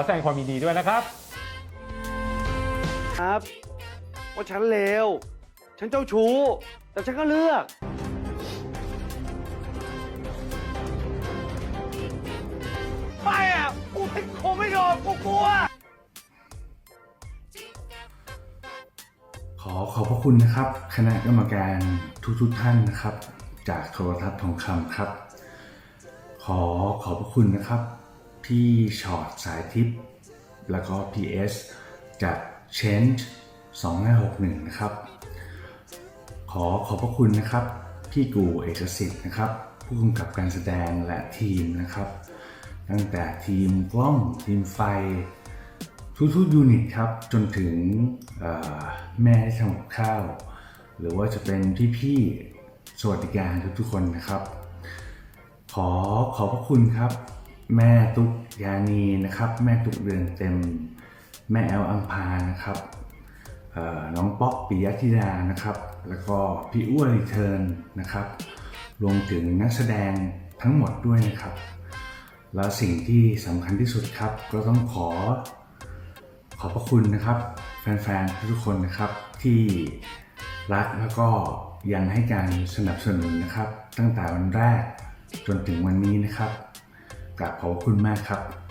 ขอแสดงความยินดีด้วยนะครับ ครับ ว่าฉันเลว ฉันเจ้าชู้ แต่ฉันก็เลือก ไม่อะ กูไม่คงไม่ยอมกูกลัว ขอขอบพระคุณนะครับ คณะกรรมการทุกๆท่านนะครับ จากโทรทัศน์ทองคำครับ ขอขอบพระคุณนะครับ พี่ชอตสายทิพย์แล้วก็ PS จาก Change 2561 นะครับ ขอขอบพระคุณนะครับ พี่กูเอกสิทธิ์นะครับ ผู้กำกับการแสดงและทีมนะครับ ตั้งแต่ทีมกล้องทีมไฟ ทุกๆยูนิตครับ จนถึงแม่ที่ทำกับข้าว หรือว่าจะเป็นพี่ๆสวัสดิการทุกๆคนนะครับ ขอขอบพระคุณครับ แม่ตุกยานีนะครับ แม่ตุกเดือนเต็ม แม่แอลอัมพานะครับน้องป๊อกปิยธิดานะครับ แล้วก็พี่อ้วนรีเทิร์นนะครับ รวมถึงนักแสดงทั้งหมดด้วยนะครับ แล้วสิ่งที่สำคัญที่สุดครับ ก็ต้องขอขอบพระคุณนะครับ แฟนๆทุกคนนะครับที่รักแล้วก็ยังให้การสนับสนุนนะครับ ตั้งแต่วันแรกจนถึงวันนี้นะครับ กราบขอบคุณมากครับ